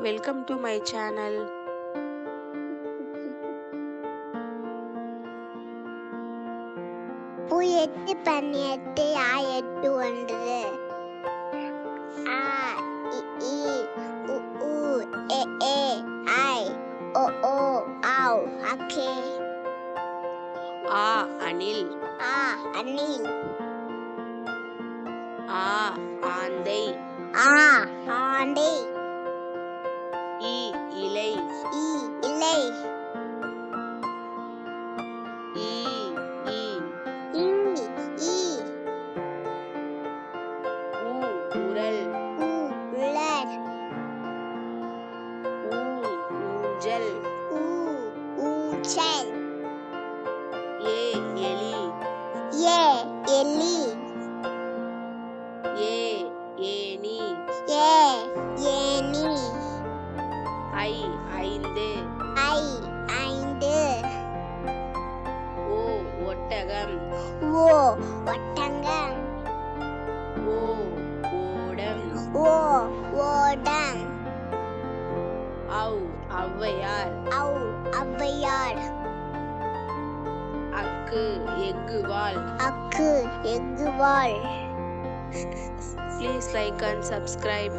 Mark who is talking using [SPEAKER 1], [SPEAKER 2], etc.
[SPEAKER 1] Welcome to my channel
[SPEAKER 2] எட்டு பண்ணி எட்டு ஆ எட்டு ஒன்று ஆ இ உ ஏ ஏ ஐ ஓ ஓ ஆவ் அக்கே.
[SPEAKER 1] ஆ அணில்.
[SPEAKER 2] ஆ அண்ணி
[SPEAKER 1] ஆ ஆந்தை.
[SPEAKER 2] ஆ ஆண்டி
[SPEAKER 1] ஊஞ்சல்
[SPEAKER 2] ஊ ஊஞ்சல்
[SPEAKER 1] ஏ எலி.
[SPEAKER 2] ஏ எலி.
[SPEAKER 1] ஏ ஏனி
[SPEAKER 2] ஏ ஏனி
[SPEAKER 1] ஐ ஐந்து.
[SPEAKER 2] ஐ ஐந்து.
[SPEAKER 1] ஓ ஒட்டகம்.
[SPEAKER 2] ஓ ஒட்டங்கம்
[SPEAKER 1] ஓ ஓடம்.
[SPEAKER 2] ஓ ஓடம்.
[SPEAKER 1] ஔவையார்
[SPEAKER 2] ஔ ஔவையார்
[SPEAKER 1] அக்கு எக்குவால்
[SPEAKER 2] அக்கு எங்குவாள்.
[SPEAKER 1] Please like and subscribe